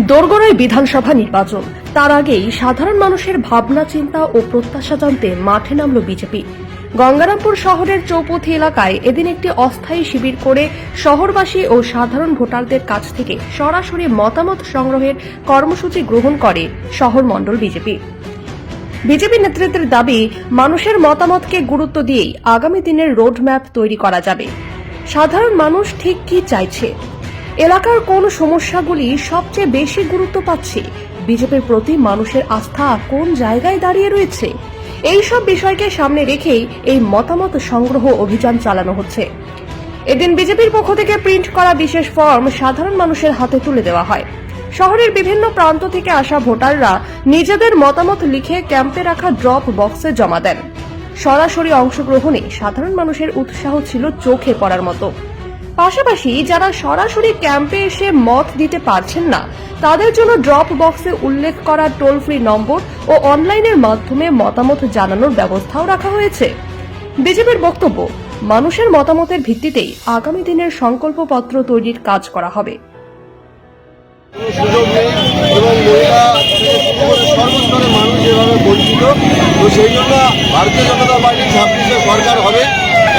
দোরগড়ায় বিধানসভা নির্বাচন। তার আগেই সাধারণ মানুষের ভাবনা, চিন্তা ও প্রত্যাশা জানতে মাঠে নামল বিজেপি। গঙ্গারামপুর শহরের চৌপথি এলাকায় এদিন একটি অস্থায়ী শিবির করে শহরবাসী ও সাধারণ ভোটারদের কাছ থেকে সরাসরি মতামত সংগ্রহের কর্মসূচি গ্রহণ করে শহর মণ্ডল বিজেপি। বিজেপি নেতৃত্বের দাবি, মানুষের মতামতকে গুরুত্ব দিয়েই আগামী দিনের রোডম্যাপ তৈরি করা যাবে। সাধারণ মানুষ ঠিক কি চাইছে? এলাকার কোন সমস্যাগুলি সবচেয়ে বেশি গুরুত্ব পাচ্ছে? বিজেপির প্রতি মানুষের আস্থা কোন জায়গায় দাঁড়িয়ে রয়েছে? এই সব বিষয়কে সামনে রেখেই এই মতামত সংগ্রহ অভিযান চালানো হচ্ছে। এদিন বিজেপির পক্ষ থেকে প্রিন্ট করা বিশেষ ফর্ম সাধারণ মানুষের হাতে তুলে দেওয়া হয়। শহরের বিভিন্ন প্রান্ত থেকে আসা ভোটাররা নিজেদের মতামত লিখে ক্যাম্পে রাখা ড্রপ বক্সে জমা দেন। সরাসরি অংশগ্রহণে সাধারণ মানুষের উৎসাহ ছিল চোখে পড়ার মতো। পাশাপাশি যারা সরাসরি ক্যাম্পে এসে মত দিতে পারছেন না, তাদের জন্য ড্রপ বক্সে উল্লেখ করা টোল ফ্রি নম্বর ও অনলাইনের মাধ্যমে মতামত জানানোর ব্যবস্থাও রাখা হয়েছে। বিজেপির বক্তব্য, মানুষের মতামতের ভিত্তিতেই আগামী দিনের সংকল্পপত্র তৈরির কাজ করা হবে।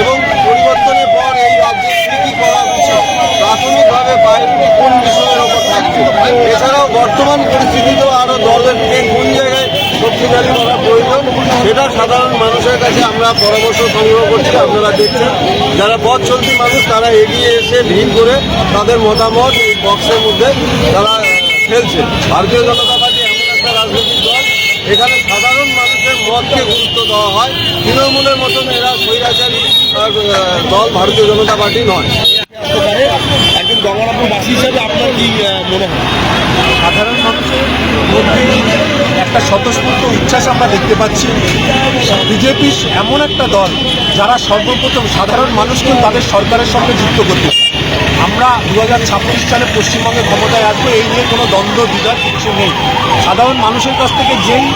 এবং মানুষ এছাড়াও বর্তমান পরিস্থিতিতেও আরও দলেরকে কোন জায়গায় শক্তিশালী করা প্রয়োজন, সেটা সাধারণ মানুষের কাছে আমরা পরামর্শ সংগ্রহ করছি, আপনারা দেখছেন। যারা পথ চলতি মানুষ, তারা এগিয়ে এসে ভিড় করে তাদের মতামত এই বক্সের মধ্যে তারা ফেলছে। ভারতীয় জনতা পার্টি এমন একটা রাজনৈতিক দল, এখানে সাধারণ মানুষের মতকে গুরুত্ব দেওয়া হয়। তৃণমূলের মতন এরা স্বৈরাচারী দল ভারতীয় জনতা পার্টি নয়। একজন গঙ্গারামপুরবাসী হিসাবে আপনার কি মনে হয়? সাধারণ মানুষের মধ্যে একটা স্বতঃস্ফূর্ত উচ্ছ্বাস আমরা দেখতে পাচ্ছি। বিজেপি এমন একটা দল যারা সর্বপ্রথম সাধারণ মানুষকে তাদের সরকারের সঙ্গে যুক্ত করতে। আমরা দু হাজার ছাব্বিশ সালে পশ্চিমবঙ্গে ক্ষমতায় আসব, এই নিয়ে কোনো দ্বন্দ্ব, দ্বিধার কিছু নেই। সাধারণ মানুষের কাছ থেকে যেই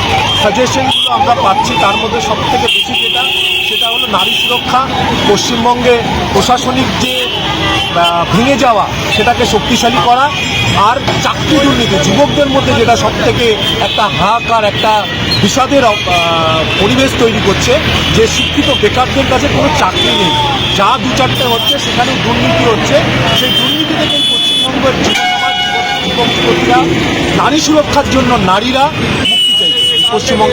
সাজেশনগুলো আমরা পাচ্ছি, তার মধ্যে সব থেকে বেশি যেটা, সেটা হলো নারী সুরক্ষা, পশ্চিমবঙ্গে প্রশাসনিক যে ভেঙে যাওয়া, সেটাকে শক্তিশালী করা আর চাকরি দুর্নীতি, যুবকদের মধ্যে যেটা সব থেকে একটা হাহাকার, একটা বিষাদের পরিবেশ তৈরি করছে, যে শিক্ষিত বেকারদের কাছে কোনো চাকরি নেই। যা দু চারটে হচ্ছে, সেখানে দুর্নীতি হচ্ছে। সেই দুর্নীতি থেকে পশ্চিমবঙ্গের যুবসমাজ, যুবক যুবক যুবতীরা, নারী সুরক্ষার জন্য নারীরা মুক্তি চাইছে এই পশ্চিমবঙ্গ